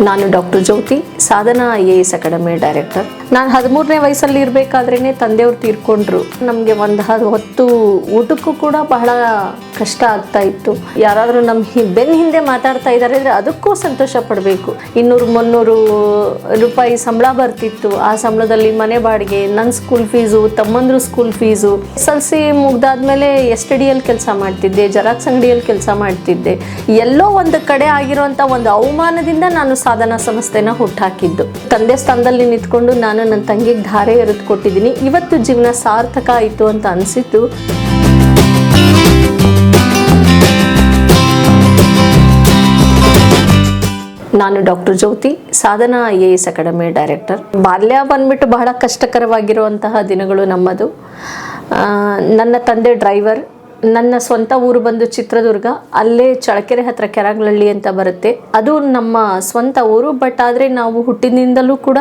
ನಾನು doctor Jyothi Sadhana I A S academy director ನಾನು ಹದಿಮೂರನೇ ವಯಸ್ಸಲ್ಲಿ ಇರಬೇಕಾದ್ರೇ ತಂದೆಯವ್ರು ತೀರ್ಕೊಂಡ್ರು. ನಮಗೆ ಒಂದು ಹೊತ್ತು ಊಟಕ್ಕೂ ಕೂಡ ಬಹಳ ಕಷ್ಟ ಆಗ್ತಾ ಇತ್ತು. ಯಾರಾದರೂ ನಮ್ಮ ಬೆನ್ನ ಹಿಂದೆ ಮಾತಾಡ್ತಾ ಇದ್ದಾರೆ ಅಂದರೆ ಅದಕ್ಕೂ ಸಂತೋಷ ಪಡಬೇಕು. ಇನ್ನೂರು ಮುನ್ನೂರು ರೂಪಾಯಿ ಸಂಬಳ ಬರ್ತಿತ್ತು. ಆ ಸಂಬಳದಲ್ಲಿ ಮನೆ ಬಾಡಿಗೆ ನನ್ನ school fees ತಮ್ಮಂದ್ರು school fees S L C ಮುಗ್ದಾದ್ಮೇಲೆ S T ಡಿಯಲ್ಲಿ ಕೆಲಸ ಮಾಡ್ತಿದ್ದೆ, ಜರಾಕ್ಸ್ ಅಂಗಡಿಯಲ್ಲಿ ಕೆಲಸ ಮಾಡ್ತಿದ್ದೆ. ಎಲ್ಲೋ ಒಂದು ಕಡೆ ಆಗಿರುವಂಥ ಒಂದು ಅವಮಾನದಿಂದ ನಾನು ಸಾಧನಾ ಸಂಸ್ಥೆನ ಹುಟ್ಟಾಕಿದ್ದು ತಂದೆ ಸ್ಥಾನದಲ್ಲಿ ನಿಂತ್ಕೊಂಡು ನಾನು ನನ್ನ ತಂಗಿಗೆ ಧಾರೆ ಎರೆದು ಕೊಟ್ಟಿದ್ದೀನಿ. ಇವತ್ತು ಜೀವನ ಸಾರ್ಥಕ ಆಯಿತು ಅಂತ ಅನಿಸಿತು ನಾನು doctor Jyothi, Sadhana I A S academy director. ಬಾಲ್ಯ ಬಂದ್ಬಿಟ್ಟು ಬಹಳ ಕಷ್ಟಕರವಾಗಿರುವಂತಹ ದಿನಗಳು ನಮ್ಮದು. ನನ್ನ ತಂದೆ ಡ್ರೈವರ್ ನನ್ನ ಸ್ವಂತ ಊರು ಬಂದು ಚಿತ್ರದುರ್ಗ, ಅಲ್ಲೇ ಚಳಕೆರೆ ಹತ್ರ ಕೆರಾಗ್ಲಳ್ಳಿ ಅಂತ ಬರುತ್ತೆ. ಅದು ನಮ್ಮ ಸ್ವಂತ ಊರು, ಬಟ್ ಆದರೆ ನಾವು ಹುಟ್ಟಿನಿಂದಲೂ ಕೂಡ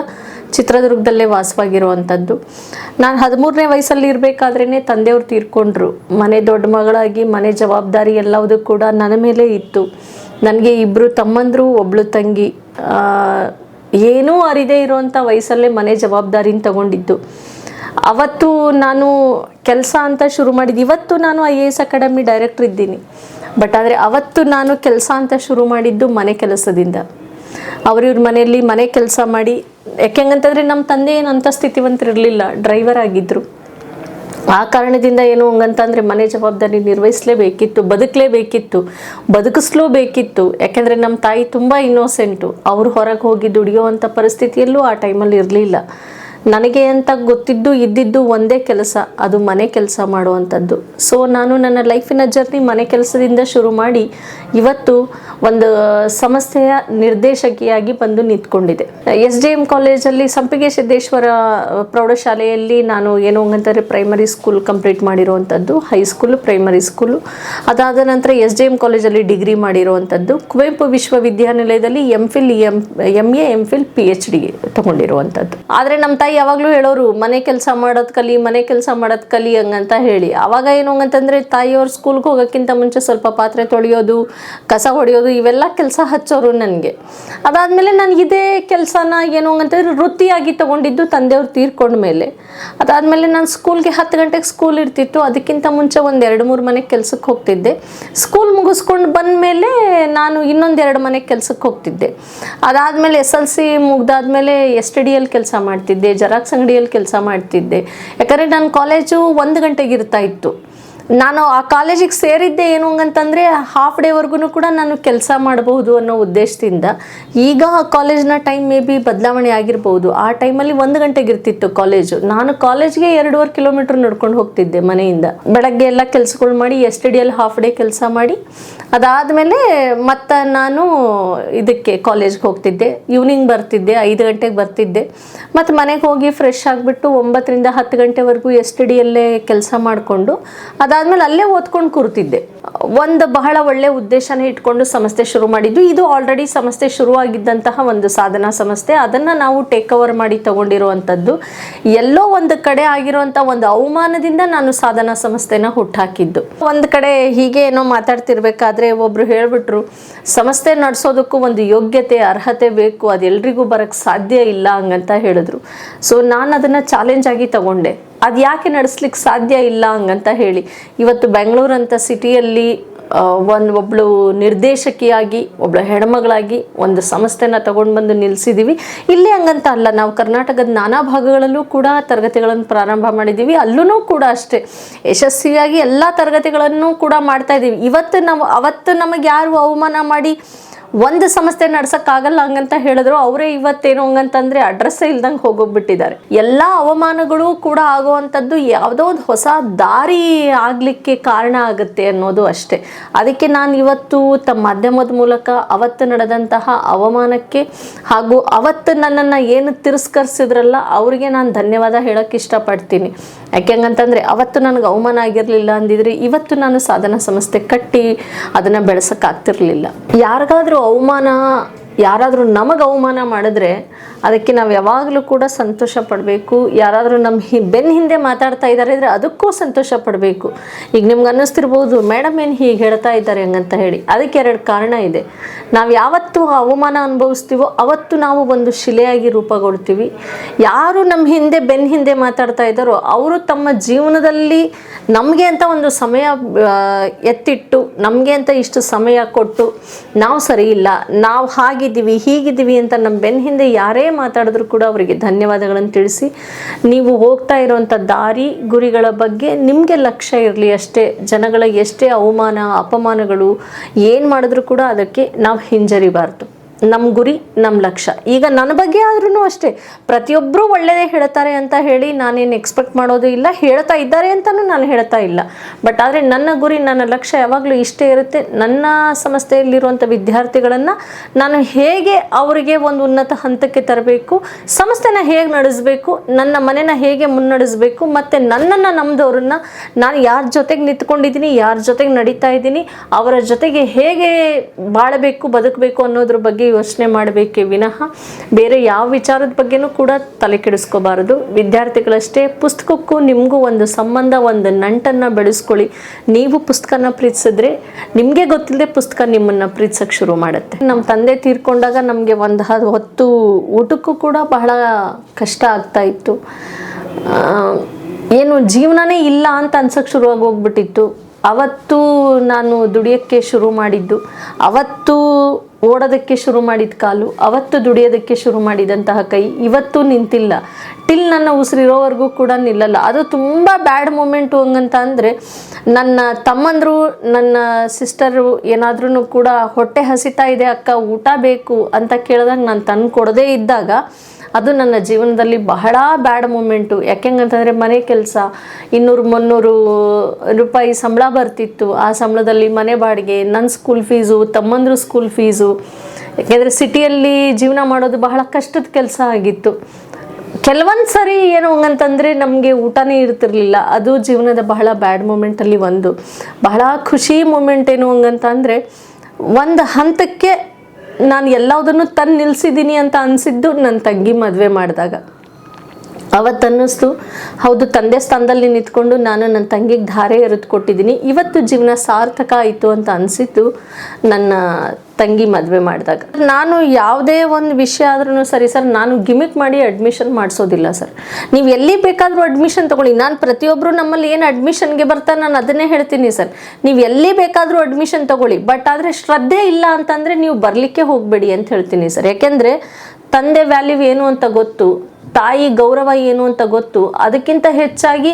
ಚಿತ್ರದುರ್ಗದಲ್ಲೇ ವಾಸವಾಗಿರುವಂಥದ್ದು. ನಾನು ಹದಿಮೂರನೇ ವಯಸ್ಸಲ್ಲಿ ಇರಬೇಕಾದ್ರೇ ತಂದೆಯವ್ರು ತೀರ್ಕೊಂಡ್ರು. ಮನೆ ದೊಡ್ಡ ಮಗಳಾಗಿ, ಮನೆ ಜವಾಬ್ದಾರಿ ಎಲ್ಲವುದು ಕೂಡ ನನ್ನ ಮೇಲೆ ಇತ್ತು. ನನಗೆ ಇಬ್ಬರು ತಮ್ಮಂದರು, ಒಬ್ಳು ತಂಗಿ. ಏನೂ ಅರಿದೇ ಇರುವಂಥ ವಯಸ್ಸಲ್ಲೇ ಮನೆ ಜವಾಬ್ದಾರಿನ ತಗೊಂಡಿದ್ದು. ಅವತ್ತು ನಾನು ಕೆಲಸ ಅಂತ ಶುರು ಮಾಡಿದ್ದು, ಇವತ್ತು ನಾನು I A S academy director ಇದ್ದೀನಿ. ಬಟ್ ಆದರೆ ಅವತ್ತು ನಾನು ಕೆಲಸ ಅಂತ ಶುರು ಮಾಡಿದ್ದು ಮನೆ ಕೆಲಸದಿಂದ. ಅವ್ರಿವ್ರ ಮನೆಯಲ್ಲಿ ಮನೆ ಕೆಲಸ ಮಾಡಿ ಯಾಕೆಂಗಂತಂದರೆ ನಮ್ಮ ತಂದೆ ಏನು ಅಂಥ ಸ್ಥಿತಿವಂತರಿರಲಿಲ್ಲ, ಡ್ರೈವರ್ ಆಗಿದ್ದರು ಆ ಕಾರಣದಿಂದ ಏನು ಹಂಗಂತಂದರೆ ಮನೆ ಜವಾಬ್ದಾರಿ ನಿರ್ವಹಿಸಲೇಬೇಕಿತ್ತು, ಬದುಕಲೇಬೇಕಿತ್ತು, ಬದುಕಿಸ್ಲೇಬೇಕಿತ್ತು. ಯಾಕೆಂದರೆ ನಮ್ಮ ತಾಯಿ ತುಂಬ ಇನ್ನೋಸೆಂಟು. ಅವರು ಹೊರಗೆ ಹೋಗಿ ದುಡಿಯೋವಂಥ ಪರಿಸ್ಥಿತಿಯಲ್ಲೂ ಆ ಟೈಮಲ್ಲಿ ಇರಲಿಲ್ಲ. ನನಗೆ ಅಂತ ಗೊತ್ತಿದ್ದು ಇದ್ದಿದ್ದು ಒಂದೇ ಕೆಲಸ, ಅದು ಮನೆ ಕೆಲಸ ಮಾಡುವಂಥದ್ದು. ಸೊ ನಾನು ನನ್ನ ಲೈಫಿನ ಜರ್ನಿ ಮನೆ ಕೆಲಸದಿಂದ ಶುರು ಮಾಡಿ ಇವತ್ತು ಒಂದು ಸಂಸ್ಥೆಯ ನಿರ್ದೇಶಕಿಯಾಗಿ ಬಂದು ನಿಂತ್ಕೊಂಡಿದೆ ಎಸ್ ಡಿ ಎಂ ಕಾಲೇಜಲ್ಲಿ ಸಂಪಿಗೆ ಸಿದ್ದೇಶ್ವರ ಪ್ರೌಢಶಾಲೆಯಲ್ಲಿ ನಾನು ಏನು ಅಂತಾರೆ ಪ್ರೈಮರಿ ಸ್ಕೂಲ್ ಕಂಪ್ಲೀಟ್ ಮಾಡಿರುವಂಥದ್ದು ಹೈಸ್ಕೂಲು ಪ್ರೈಮರಿ ಸ್ಕೂಲು ಅದಾದ ನಂತರ ಎಸ್ ಡಿ ಎಂ ಕಾಲೇಜಲ್ಲಿ ಡಿಗ್ರಿ ಮಾಡಿರುವಂಥದ್ದು, ಕುವೆಂಪು ವಿಶ್ವವಿದ್ಯಾನಿಲಯದಲ್ಲಿ M Phil M M A M Phil P H D ತಗೊಂಡಿರುವಂಥದ್ದು. ಆದರೆ ನಮ್ಮ ತಾಯಿ ಯಾವಾಗಲೂ ಹೇಳೋರು, ಮನೆ ಕೆಲಸ ಮಾಡೋದು ಕಲಿ, ಮನೆ ಕೆಲಸ ಮಾಡೋದು ಕಲಿ ಹಂಗಂತ ಹೇಳಿ. ಅವಾಗ ಏನು ಹಂಗಂತಂದರೆ ತಾಯಿಯವ್ರ ಸ್ಕೂಲ್ಗೆ ಹೋಗೋಕ್ಕಿಂತ ಮುಂಚೆ ಸ್ವಲ್ಪ ಪಾತ್ರೆ ತೊಳೆಯೋದು, ಕಸ ಹೊಡೆಯೋದು, ಇವೆಲ್ಲ ಕೆಲಸ ಹಚ್ಚೋರು ನನಗೆ. ಅದಾದಮೇಲೆ ನಾನು ಇದೇ ಕೆಲಸನ ಏನು ಹಂಗಂತಂದ್ರೆ ವೃತ್ತಿಯಾಗಿ ತಗೊಂಡಿದ್ದು ತಂದೆಯವ್ರು ತೀರ್ಕೊಂಡ ಮೇಲೆ. ಅದಾದಮೇಲೆ ನಾನು ಸ್ಕೂಲ್ಗೆ ಹತ್ತು ಗಂಟೆಗೆ ಸ್ಕೂಲ್ ಇರ್ತಿತ್ತು, ಅದಕ್ಕಿಂತ ಮುಂಚೆ ಒಂದು ಎರಡು ಮೂರು ಮನೆ ಕೆಲಸಕ್ಕೆ ಹೋಗ್ತಿದ್ದೆ. ಸ್ಕೂಲ್ ಮುಗಿಸ್ಕೊಂಡು ಬಂದಮೇಲೆ ನಾನು ಇನ್ನೊಂದು ಎರಡು ಮನೆ ಕೆಲಸಕ್ಕೆ ಹೋಗ್ತಿದ್ದೆ. ಅದಾದಮೇಲೆ ಎಸ್ ಎಲ್ ಸಿ ಮುಗ್ದಾದ್ಮೇಲೆ ಎಸ್ ಟಿ ಡಿಯಲ್ಲಿ ಕೆಲಸ ಮಾಡ್ತಿದ್ದೆ ಜೆರಾಕ್ಸ್ ಅಂಗಡಿಯಲ್ಲಿ ಕೆಲಸ ಮಾಡ್ತಿದ್ದೆ. ಯಾಕಂದರೆ ನನ್ನ ಕಾಲೇಜು ಒಂದು ಗಂಟೆಗೆ ಇರ್ತಾ ಇತ್ತು. ನಾನು ಆ ಕಾಲೇಜಿಗೆ ಸೇರಿದ್ದೆ ಏನು ಹಂಗಂತಂದರೆ ಹಾಫ್ ಡೇವರೆಗೂ ಕೂಡ ನಾನು ಕೆಲಸ ಮಾಡಬಹುದು ಅನ್ನೋ ಉದ್ದೇಶದಿಂದ ಈಗ ಆ ಕಾಲೇಜ್ನ ಟೈಮ್ ಮೇ ಬಿ ಬದಲಾವಣೆ ಆಗಿರ್ಬೋದು ಆ ಟೈಮಲ್ಲಿ ಒಂದು ಗಂಟೆಗೆ ಇರ್ತಿತ್ತು ಕಾಲೇಜು. ನಾನು ಕಾಲೇಜ್ಗೆ ಎರಡೂವರೆ ಕಿಲೋಮೀಟ್ರ್ ನಡ್ಕೊಂಡು ಹೋಗ್ತಿದ್ದೆ ಮನೆಯಿಂದ. ಬೆಳಗ್ಗೆ ಎಲ್ಲ ಕೆಲಸಗಳು ಮಾಡಿ ಎಸ್ ಟಿ ಹಾಫ್ ಡೇ ಕೆಲಸ ಮಾಡಿ ಅದಾದಮೇಲೆ ಮತ್ತು ನಾನು ಇದಕ್ಕೆ ಕಾಲೇಜ್ಗೆ ಹೋಗ್ತಿದ್ದೆ. ಈವ್ನಿಂಗ್ ಬರ್ತಿದ್ದೆ, ಐದು ಗಂಟೆಗೆ ಬರ್ತಿದ್ದೆ. ಮತ್ತು ಮನೆಗೆ ಹೋಗಿ ಫ್ರೆಶ್ ಆಗಿಬಿಟ್ಟು ಒಂಬತ್ತರಿಂದ ಹತ್ತು ಗಂಟೆವರೆಗೂ ಎಸ್ ಟಿ ಡಿಯಲ್ಲೇ ಕೆಲಸ ಮಾಡಿಕೊಂಡು, ಅದಾದಮೇಲೆ ಅಲ್ಲೇ ಓದ್ಕೊಂಡು ಕೂರ್ತಿದ್ದೆ. ಒಂದು ಬಹಳ ಒಳ್ಳೆ ಉದ್ದೇಶನ ಇಟ್ಕೊಂಡು ಸಂಸ್ಥೆ ಶುರು ಮಾಡಿದ್ದು. ಇದು ಆಲ್ರೆಡಿ ಸಂಸ್ಥೆ ಶುರುವಾಗಿದ್ದಂತಹ ಒಂದು ಸಾಧನಾ ಸಂಸ್ಥೆ ಅದನ್ನು ನಾವು ಟೇಕ್ ಓವರ್ ಮಾಡಿ ತಗೊಂಡಿರುವಂಥದ್ದು. ಎಲ್ಲೋ ಒಂದು ಕಡೆ ಆಗಿರುವಂಥ ಒಂದು ಅವಮಾನದಿಂದ ನಾನು ಸಾಧನಾ ಸಂಸ್ಥೆನ ಹುಟ್ಟಾಕಿದ್ದು ಒಂದು ಕಡೆ ಹೀಗೆ ಏನೋ ಮಾತಾಡ್ತಿರ್ಬೇಕಾದ್ರೆ ಒಬ್ರು ಹೇಳ್ಬಿಟ್ರು ಸಂಸ್ಥೆ ನಡೆಸೋದಕ್ಕೂ ಒಂದು ಯೋಗ್ಯತೆ, ಅರ್ಹತೆ ಬೇಕು ಅದೆಲ್ಲರಿಗೂ ಬರೋಕ್ಕೆ ಸಾಧ್ಯ ಇಲ್ಲ ಹಂಗಂತ ಹೇಳಿದ್ರು. ಸೊ ನಾನು ಅದನ್ನು ಚಾಲೆಂಜ್ ಆಗಿ ತಗೊಂಡೆ. ಅದು ಯಾಕೆ ನಡೆಸ್ಲಿಕ್ಕೆ ಸಾಧ್ಯ ಇಲ್ಲ ಹಂಗಂತ ಹೇಳಿ. ಇವತ್ತು ಬೆಂಗಳೂರು ಅಂತ ಸಿಟಿಯಲ್ಲಿ ಒಂದು ಒಬ್ಳು ನಿರ್ದೇಶಕಿಯಾಗಿ, ಒಬ್ಳು ಹೆಣ್ಮಗಳಾಗಿ ಒಂದು ಸಂಸ್ಥೆನ ತಗೊಂಡು ಬಂದು ನಿಲ್ಲಿಸಿದ್ದೀವಿ ಇಲ್ಲಿ ಹಂಗಂತ ಅಲ್ಲ, ನಾವು ಕರ್ನಾಟಕದ ನಾನಾ ಭಾಗಗಳಲ್ಲೂ ಕೂಡ ತರಗತಿಗಳನ್ನು ಪ್ರಾರಂಭ ಮಾಡಿದ್ದೀವಿ ಅಲ್ಲೂ ಕೂಡ ಅಷ್ಟೇ. ಯಶಸ್ವಿಯಾಗಿ ಎಲ್ಲ ತರಗತಿಗಳನ್ನು ಕೂಡ ಮಾಡ್ತಾ ಇದ್ದೀವಿ ಇವತ್ತು ನಾವು, ಅವತ್ತು ನಮಗೆ ಯಾರು ಅವಮಾನ ಮಾಡಿ ಒಂದು ಸಂಸ್ಥೆ ನಡ್ಸಕ್ಕಾಗಲ್ಲ ಹಂಗಂತ ಹೇಳಿದ್ರು. ಅವರೇ ಇವತ್ತೇನು ಹಂಗಂತಂದ್ರೆ ಅಡ್ರೆಸ್ ಇಲ್ದಂಗೆ ಹೋಗೋಗ್ಬಿಟ್ಟಿದ್ದಾರೆ. ಎಲ್ಲ ಅವಮಾನಗಳು ಕೂಡ ಆಗುವಂಥದ್ದು ಯಾವುದೋ ಒಂದು ಹೊಸ ದಾರಿ ಆಗಲಿಕ್ಕೆ ಕಾರಣ ಆಗುತ್ತೆ ಅನ್ನೋದು ಅಷ್ಟೇ. ಅದಕ್ಕೆ ನಾನು ಇವತ್ತು ತಮ್ಮ ಮಾಧ್ಯಮದ ಮೂಲಕ ಅವತ್ತು ನಡೆದಂತಹ ಅವಮಾನಕ್ಕೆ ಹಾಗೂ ಅವತ್ತು ನನ್ನನ್ನು ಏನು ತಿರಸ್ಕರಿಸಿದ್ರಲ್ಲ ಅವರಿಗೆ ನಾನು ಧನ್ಯವಾದ ಹೇಳೋಕ್ಕೆ ಇಷ್ಟಪಡ್ತೀನಿ. ಯಾಕೆಂಗಂತಂದರೆ ಅವತ್ತು ನನಗೆ ಅವಮಾನ ಆಗಿರಲಿಲ್ಲ ಅಂದಿದ್ರೆ ಇವತ್ತು ನಾನು ಸಾಧನ ಸಂಸ್ಥೆ ಕಟ್ಟಿ ಅದನ್ನು ಬೆಳೆಸೋಕ್ಕಾಗ್ತಿರ್ಲಿಲ್ಲ ಯಾರಿಗಾದ್ರೂ ಅವಮಾನ ಯಾರಾದರೂ ನಮಗೆ ಅವಮಾನ ಮಾಡಿದ್ರೆ ಅದಕ್ಕೆ ನಾವು ಯಾವಾಗಲೂ ಕೂಡ ಸಂತೋಷ ಪಡಬೇಕು. ಯಾರಾದರೂ ನಮ್ಮ ಹಿ ಬೆನ್ನ ಹಿಂದೆ ಮಾತಾಡ್ತಾ ಇದ್ದಾರೆ ಅಂದರೆ ಅದಕ್ಕೂ ಸಂತೋಷ ಪಡಬೇಕು. ಈಗ ನಿಮ್ಗೆ ಅನ್ನಿಸ್ತಿರ್ಬೋದು ಮೇಡಮ್ ಏನು ಹೀಗೆ ಹೇಳ್ತಾ ಇದ್ದಾರೆ ಹಂಗಂತ ಹೇಳಿ. ಅದಕ್ಕೆ ಎರಡು ಕಾರಣ ಇದೆ. ನಾವು ಯಾವತ್ತು ಅವಮಾನ ಅನುಭವಿಸ್ತೀವೋ ಅವತ್ತು ನಾವು ಒಂದು ಶಿಲೆಯಾಗಿ ರೂಪಗೊಳ್ತೀವಿ. ಯಾರು ನಮ್ಮ ಹಿಂದೆ ಬೆನ್ನ ಹಿಂದೆ ಮಾತಾಡ್ತಾ ಇದ್ದಾರೋ ಅವರು ತಮ್ಮ ಜೀವನದಲ್ಲಿ ನಮಗೆ ಅಂತ ಒಂದು ಸಮಯ ಎತ್ತಿಟ್ಟು, ನಮಗೆ ಅಂತ ಇಷ್ಟು ಸಮಯ ಕೊಟ್ಟು ನಾವು ಸರಿ ಇಲ್ಲ. ನಾವು ಹಾಗಿದ್ದೀವಿ ಹೀಗಿದ್ದೀವಿ ಅಂತ ನಮ್ಮ ಬೆನ್ನ ಹಿಂದೆ ಯಾರೇ ಮಾತಾಡಿದ್ರು ಕೂಡ ಅವರಿಗೆ ಧನ್ಯವಾದಗಳನ್ನು ತಿಳಿಸಿ, ನೀವು ಹೋಗ್ತಾ ಇರುವಂಥ ದಾರಿ ಗುರಿಗಳ ಬಗ್ಗೆ ನಿಮಗೆ ಲಕ್ಷ್ಯ ಇರಲಿ ಅಷ್ಟೇ, ಜನಗಳ ಎಷ್ಟೇ ಅವಮಾನ, ಅಪಮಾನಗಳು, ಏನು ಮಾಡಿದ್ರು ಕೂಡ ಅದಕ್ಕೆ ನಾವು ಹಿಂಜರಿಬಾರ್ದು. ನಮ್ಮ ಗುರಿ ನಮ್ಮ ಲಕ್ಷ್ಯ. ಈಗ ನನ್ನ ಬಗ್ಗೆ ಆದ್ರೂ ಅಷ್ಟೇ. ಪ್ರತಿಯೊಬ್ಬರು ಒಳ್ಳೆಯದೇ ಹೇಳ್ತಾರೆ ಅಂತ ಹೇಳಿ ನಾನೇನು ಎಕ್ಸ್ಪೆಕ್ಟ್ ಮಾಡೋದು ಇಲ್ಲ, ಹೇಳ್ತಾ ಇದ್ದಾರೆ ಅಂತಲೂ ನಾನು ಹೇಳ್ತಾ ಇಲ್ಲ. ಬಟ್ ಆದರೆ ನನ್ನ ಗುರಿ, ನನ್ನ ಲಕ್ಷ್ಯ ಯಾವಾಗಲೂ ಇಷ್ಟೇ ಇರುತ್ತೆ. ನನ್ನ ಸಂಸ್ಥೆಯಲ್ಲಿರುವಂಥ ವಿದ್ಯಾರ್ಥಿಗಳನ್ನು ನಾನು ಹೇಗೆ ಅವರಿಗೆ ಒಂದು ಉನ್ನತ ಹಂತಕ್ಕೆ ತರಬೇಕು ಸಂಸ್ಥೆನ ಹೇಗೆ ನಡೆಸಬೇಕು, ನನ್ನ ಮನೆನ ಹೇಗೆ ಮುನ್ನಡೆಸಬೇಕು, ಮತ್ತು ನನ್ನನ್ನು ನಮ್ಮದವ್ರನ್ನ ನಾನು ಯಾರ ಜೊತೆಗೆ ನಿಂತ್ಕೊಂಡಿದ್ದೀನಿ ಯಾರ ಜೊತೆಗೆ ನಡೀತಾ ಇದ್ದೀನಿ, ಅವರ ಜೊತೆಗೆ ಹೇಗೆ ಬಾಳಬೇಕು, ಬದುಕಬೇಕು ಅನ್ನೋದ್ರ ಬಗ್ಗೆ ಯೋಚನೆ ಮಾಡಬೇಕೇ ವಿನಃ ಬೇರೆ ಯಾವ ವಿಚಾರದ ಬಗ್ಗೆನೂ ಕೂಡ ತಲೆ ಕೆಡಿಸ್ಕೋಬಾರದು. ವಿದ್ಯಾರ್ಥಿಗಳಷ್ಟೇ ಪುಸ್ತಕಕ್ಕೂ ನಿಮಗೂ ಒಂದು ಸಂಬಂಧ, ಒಂದು ನಂಟನ್ನು ಬೆಳೆಸ್ಕೊಳ್ಳಿ. ನೀವು ಪುಸ್ತಕನ ಪ್ರೀತಿಸಿದ್ರೆ ನಿಮಗೆ ಗೊತ್ತಿಲ್ಲದೆ ಪುಸ್ತಕ ನಿಮ್ಮನ್ನು ಪ್ರೀತಿಸೋಕ್ಕೆ ಶುರು ಮಾಡುತ್ತೆ. ನಮ್ಮ ತಂದೆ ತೀರ್ಕೊಂಡಾಗ ನಮಗೆ ಒಂದು ಹೊತ್ತು ಊಟಕ್ಕೂ ಕೂಡ ಬಹಳ ಕಷ್ಟ ಆಗ್ತಾ ಇತ್ತು. ಏನು ಜೀವನನೇ ಇಲ್ಲ ಅಂತ ಅನ್ಸಕ್ಕೆ ಶುರುವಾಗಿ ಹೋಗ್ಬಿಟ್ಟಿತ್ತು. ಅವತ್ತು ನಾನು ದುಡಿಯೋಕ್ಕೆ ಶುರು ಮಾಡಿದ್ದು. ಅವತ್ತು ಓಡೋದಕ್ಕೆ ಶುರು ಮಾಡಿದ ಕಾಲು, ಅವತ್ತು ದುಡಿಯೋದಕ್ಕೆ ಶುರು ಮಾಡಿದಂತಹ ಕೈ ಇವತ್ತು ನಿಂತಿಲ್ಲ. ಟಿಲ್ ನನ್ನ ಉಸಿರಿರೋವರೆಗೂ ಕೂಡ ನಿಲ್ಲಲ್ಲ. ಅದು ತುಂಬ ಬ್ಯಾಡ್ ಮೂಮೆಂಟು ಹಂಗಂತ ಅಂದರೆ ನನ್ನ ತಮ್ಮಂದರು, ನನ್ನ ಸಿಸ್ಟರು ಏನಾದ್ರೂ ಕೂಡ ಹೊಟ್ಟೆ ಹಸಿತಾ ಇದೆ, ಅಕ್ಕ, ಊಟ ಬೇಕು ಅಂತ ಕೇಳಿದಾಗ ನಾನು ತಂದು ಕೊಡದೇ ಇದ್ದಾಗ ಅದು ನನ್ನ ಜೀವನದಲ್ಲಿ ಬಹಳ ಬ್ಯಾಡ್ ಮೂಮೆಂಟು. ಯಾಕೆಂಗಂತಂದರೆ ಮನೆ ಕೆಲಸ, ಇನ್ನೂರು ಮುನ್ನೂರು ರೂಪಾಯಿ ಸಂಬಳ ಬರ್ತಿತ್ತು. ಆ ಸಂಬಳದಲ್ಲಿ ಮನೆ ಬಾಡಿಗೆ ನನ್ನ ಸ್ಕೂಲ್ ಫೀಸು ತಮ್ಮಂದ್ರ ಸ್ಕೂಲ್ ಫೀಸು ಯಾಕೆಂದರೆ ಸಿಟಿಯಲ್ಲಿ ಜೀವನ ಮಾಡೋದು ಬಹಳ ಕಷ್ಟದ ಕೆಲಸ ಆಗಿತ್ತು. ಕೆಲವೊಂದು ಸರಿ ಏನು ಹಂಗಂತಂದರೆ ನಮಗೆ ಊಟನೇ ಇರ್ತಿರ್ಲಿಲ್ಲ. ಅದು ಜೀವನದ ಬಹಳ ಬ್ಯಾಡ್ ಮೂಮೆಂಟಲ್ಲಿ ಒಂದು. ಬಹಳ ಖುಷಿ ಮೂಮೆಂಟ್ ಏನು ಹಂಗಂತ ಅಂದರೆ ಒಂದು ಹಂತಕ್ಕೆ ನಾನು ಎಲ್ಲದನ್ನು ತಂದು ನಿಲ್ಲಿಸಿದ್ದೀನಿ ಅಂತ ಅನಿಸಿದ್ದು ನನ್ನ ತಂಗಿ ಮದುವೆ ಮಾಡಿದಾಗ. ಅವತ್ತು ಅನ್ನಿಸ್ತು ಹೌದು, ತಂದೆ ಸ್ಥಾನದಲ್ಲಿ ನಿಂತ್ಕೊಂಡು ನಾನು ನನ್ನ ತಂಗಿಗೆ ಧಾರೆ ಎರೆದು ಕೊಟ್ಟಿದ್ದೀನಿ. ಇವತ್ತು ಜೀವನ ಸಾರ್ಥಕ ಆಯಿತು ಅಂತ ಅನಿಸಿದ್ದು ನನ್ನ ತಂಗಿ ಮದುವೆ ಮಾಡಿದಾಗ. ನಾನು ಯಾವುದೇ ಒಂದು ವಿಷಯ ಆದ್ರೂ ಸರಿ ಸರ್, ನಾನು ಗಿಮಿಕ್ ಮಾಡಿ ಅಡ್ಮಿಷನ್ ಮಾಡಿಸೋದಿಲ್ಲ ಸರ್. ನೀವು ಎಲ್ಲಿ ಬೇಕಾದರೂ ಅಡ್ಮಿಷನ್ ತೊಗೊಳ್ಳಿ. ನಾನು ಪ್ರತಿಯೊಬ್ಬರು ನಮ್ಮಲ್ಲಿ ಏನು ಅಡ್ಮಿಷನ್ಗೆ ಬರ್ತಾ ನಾನು ಅದನ್ನೇ ಹೇಳ್ತೀನಿ ಸರ್. ನೀವು ಎಲ್ಲಿ ಬೇಕಾದರೂ ಅಡ್ಮಿಷನ್ ತೊಗೊಳ್ಳಿ. ಬಟ್ ಆದರೆ ಶ್ರದ್ಧೆ ಇಲ್ಲ ಅಂತಂದರೆ ನೀವು ಬರಲಿಕ್ಕೆ ಹೋಗಬೇಡಿ ಅಂತ ಹೇಳ್ತೀನಿ ಸರ್. ಯಾಕೆಂದರೆ ತಂದೆ ವ್ಯಾಲ್ಯೂ ಏನು ಅಂತ ಗೊತ್ತು. ತಾಯಿ ಗೌರವ ಏನು ಅಂತ ಗೊತ್ತು? ಅದಕ್ಕಿಂತ ಹೆಚ್ಚಾಗಿ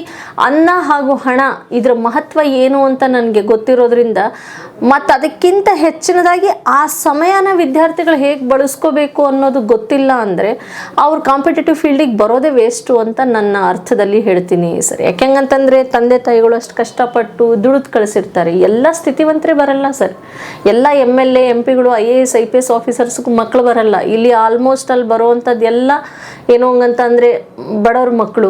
ಅನ್ನ ಹಾಗೂ ಹಣ ಇದರ ಮಹತ್ವ ಏನು ಅಂತ ನನಗೆ ಗೊತ್ತಿರೋದ್ರಿಂದ ಮತ್ತು ಅದಕ್ಕಿಂತ ಹೆಚ್ಚಿನದಾಗಿ ಆ ಸಮಯನ ವಿದ್ಯಾರ್ಥಿಗಳು ಹೇಗೆ ಬಳಸ್ಕೋಬೇಕು ಅನ್ನೋದು ಗೊತ್ತಿಲ್ಲ ಅಂದರೆ ಅವ್ರ ಕಾಂಪಿಟೇಟಿವ್ ಫೀಲ್ಡಿಗೆ ಬರೋದೇ ವೇಸ್ಟು ಅಂತ ನನ್ನ ಅರ್ಥದಲ್ಲಿ ಹೇಳ್ತೀನಿ ಸರ್. ಯಾಕೆಂಗಂತಂದರೆ ತಂದೆ ತಾಯಿಗಳು ಅಷ್ಟು ಕಷ್ಟಪಟ್ಟು ದುಡಿದು ಕಳಿಸಿರ್ತಾರೆ. ಎಲ್ಲ ಸ್ಥಿತಿವಂತರೇ ಬರಲ್ಲ ಸರ್. ಎಲ್ಲ M L A M ಪಿಗಳು I A S I P S ಆಫೀಸರ್ಸ್ಗೂ ಮಕ್ಕಳು ಬರಲ್ಲ. ಇಲ್ಲಿ ಆಲ್ಮೋಸ್ಟ್ ಅಲ್ಲಿ ಬರುವಂಥದ್ದು ಎಲ್ಲ ಏನು ಹಂಗಂತಂದರೆ ಬಡವ್ರ ಮಕ್ಕಳು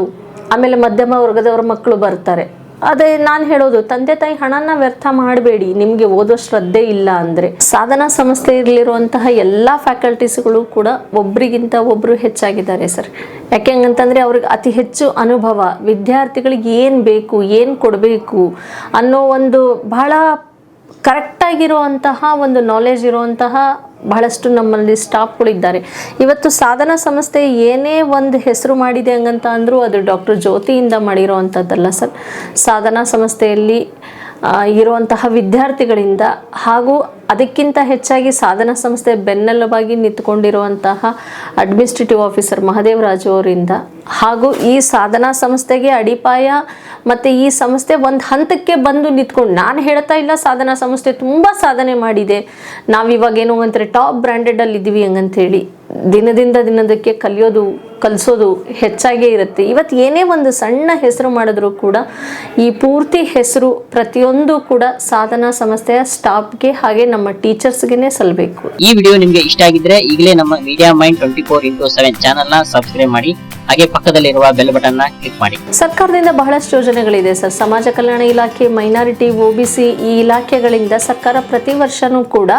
ಆಮೇಲೆ ಮಧ್ಯಮ ವರ್ಗದವ್ರ ಮಕ್ಕಳು ಬರ್ತಾರೆ. ಅದೇ ನಾನು ಹೇಳೋದು, ತಂದೆ ತಾಯಿ ಹಣನ ವ್ಯರ್ಥ ಮಾಡಬೇಡಿ, ನಿಮಗೆ ಓದೋ ಶ್ರದ್ಧೆ ಇಲ್ಲ ಅಂದರೆ. ಸಾಧನಾ ಸಂಸ್ಥೆಯಲ್ಲಿರುವಂತಹ ಎಲ್ಲ ಫ್ಯಾಕಲ್ಟೀಸ್ಗಳು ಕೂಡ ಒಬ್ರಿಗಿಂತ ಒಬ್ಬರು ಹೆಚ್ಚಾಗಿದ್ದಾರೆ ಸರ್. ಯಾಕೆ ಹಂಗಂತಂದರೆ ಅವ್ರಿಗೆ ಅತಿ ಹೆಚ್ಚು ಅನುಭವ, ವಿದ್ಯಾರ್ಥಿಗಳಿಗೆ ಏನು ಬೇಕು, ಏನು ಕೊಡಬೇಕು ಅನ್ನೋ ಒಂದು ಬಹಳ ಕರೆಕ್ಟಾಗಿರುವಂತಹ ಒಂದು ನಾಲೆಜ್ ಇರುವಂತಹ ಬಹಳಷ್ಟು ನಮ್ಮಲ್ಲಿ ಸ್ಟಾಫ್ಗಳಿದ್ದಾರೆ. ಇವತ್ತು ಸಾಧನಾ ಸಂಸ್ಥೆ ಏನೇ ಒಂದು ಹೆಸರು ಮಾಡಿದೆ ಹಂಗಂತ ಅಂದರೂ ಅದು ಡಾಕ್ಟರ್ ಜ್ಯೋತಿಯಿಂದ ಮಾಡಿರೋವಂಥದ್ದಲ್ಲ ಸರ್. ಸಾಧನಾ ಸಂಸ್ಥೆಯಲ್ಲಿ ಇರುವಂತಹ ವಿದ್ಯಾರ್ಥಿಗಳಿಂದ ಹಾಗೂ ಅದಕ್ಕಿಂತ ಹೆಚ್ಚಾಗಿ ಸಾಧನಾ ಸಂಸ್ಥೆ ಬೆನ್ನೆಲುಬಾಗಿ ನಿಂತ್ಕೊಂಡಿರುವಂತಹ ಅಡ್ಮಿನಿಸ್ಟ್ರೇಟಿವ್ ಆಫೀಸರ್ ಮಹದೇವರಾಜು ಅವರಿಂದ ಹಾಗೂ ಈ ಸಾಧನಾ ಸಂಸ್ಥೆಗೆ ಅಡಿಪಾಯ ಮತ್ತು ಈ ಸಂಸ್ಥೆ ಒಂದು ಹಂತಕ್ಕೆ ಬಂದು ನಿಂತ್ಕೊಂಡು, ನಾನು ಹೇಳ್ತಾ ಇಲ್ಲ ಸಾಧನಾ ಸಂಸ್ಥೆ ತುಂಬ ಸಾಧನೆ ಮಾಡಿದೆ, ನಾವಿವಾಗ ಏನು ಅಂತಾರೆ ಟಾಪ್ ಬ್ರ್ಯಾಂಡೆಡಲ್ಲಿದ್ದೀವಿ ಹಂಗಂತೇಳಿ. ದಿನದಿಂದ ದಿನದಕ್ಕೆ ಕಲಿಯೋದು ಕಲಿಸೋದು ಹೆಚ್ಚಾಗೇ ಇರುತ್ತೆ. ಇವತ್ತು ಏನೇ ಒಂದು ಸಣ್ಣ ಹೆಸರು ಮಾಡಿದ್ರು ಕೂಡ ಈ ಪೂರ್ತಿ ಹೆಸರು ಪ್ರತಿಯೊಂದು ಕೂಡ ಸಾಧನಾ ಸಂಸ್ಥೆಯ ಸ್ಟಾಫ್ಗೆ ಹಾಗೆ ನಮ್ಮ ಟೀಚರ್ಸ್ಗೆ ಸಲ್ಲಬೇಕು ಈ ವಿಡಿಯೋ ನಿಮಗೆ ಇಷ್ಟ ಆಗಿದ್ರೆ ಈಗಲೇ ನಮ್ಮ media mind twenty four into seven ಚಾನಲ್ನ ಸಬ್ಸ್ಕ್ರೈಬ್ ಮಾಡಿ ಹಾಗೆ ಪಕ್ಕದಲ್ಲಿರುವ ಬೆಲ್ ಬಟನ್ನ ಕ್ಲಿಕ್ ಮಾಡಿ. ಸರ್ಕಾರದಿಂದ ಬಹಳಷ್ಟು ಯೋಜನೆಗಳಿದೆ ಸರ್. ಸಮಾಜ ಕಲ್ಯಾಣ ಇಲಾಖೆ ಮೈನಾರಿಟಿ ಒ ಬಿ ಸಿ ಈ ಇಲಾಖೆಗಳಿಂದ ಸರ್ಕಾರ ಪ್ರತಿ ವರ್ಷನೂ ಕೂಡ